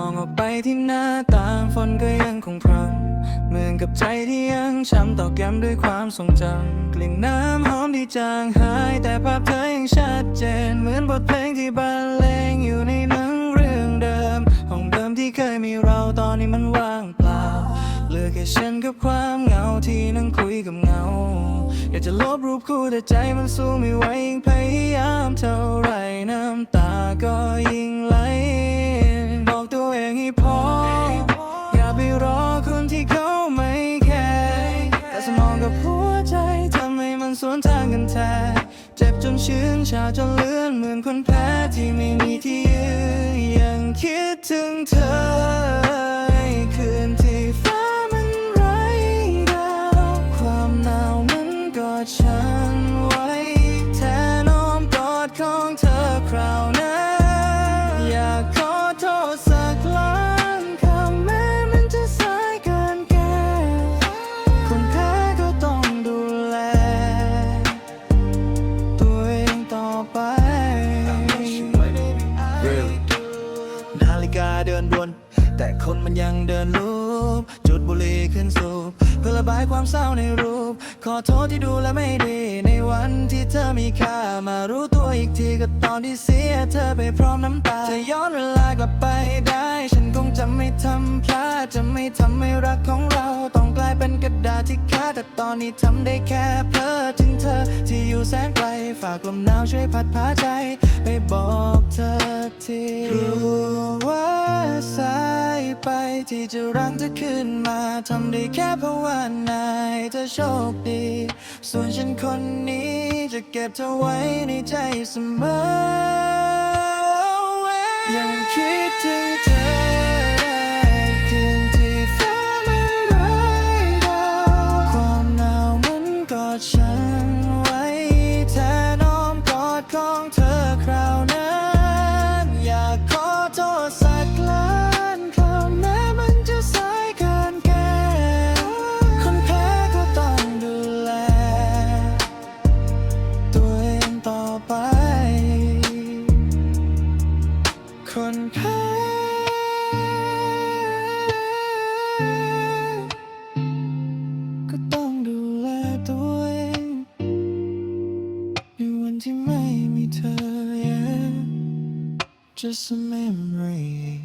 องออกไปที่หน้าตามฝนก็ยังคงพรำเหมือนกับใจที่ยังช้ำตอแก้มด้วยความทรงจำกลิ่นน้ำหอมที่จางหาย แต่ภาพเธอยังชัดเจน เหมือนบทเพลงที่บรรเลงอยู่ในหนังเรื่องเดิมห้องเดิมที่เคยมีเราตอนนี้มันว่างเปล่าเหลือแค่ฉันกับความเหงาที่นั่งคุยกับเงา อยากจะลบรูปคู่แต่ใจมันสู้ไม่ไหวยิ่งพยายามเท่าไรน้ำตาก็ วนทางกันแท้ เจ็บจนชื้นชาจนเลือนเหมือนคนแพ้ที่ไม่มีที่ยืน แต่คนมันยังเดินลูบจุดบุหรี่ขึ้นสูบเพื่อระบายความเศร้าในรูป ขอโทษที่ดูแลไม่ดี ในวันที่เธอมีค่า มารู้ตัวอีกทีก็ตอนที่เสียเธอไปพร้อมน้ำตาจะย้อนเวลากลับไปได้ ฉันคงจะไม่ทำพลาดจะไม่ทำให้รักของเราต้องกลายเป็นกระดาษที่ขาแต่ตอนนี้ทำได้แค่เพ้อถึงเธอที่อยู่แสนไกลฝากลมหนาวช่วยพัดพาใจ ไปบอกเธอทีรู้ว่า ที่จะรักเธอขึ้นมาทำได้แค่ภาวนายเธอโชคดี ส่วนฉันคนนี้จะเก็บเธอไว้ในใจเสมอ just a memory.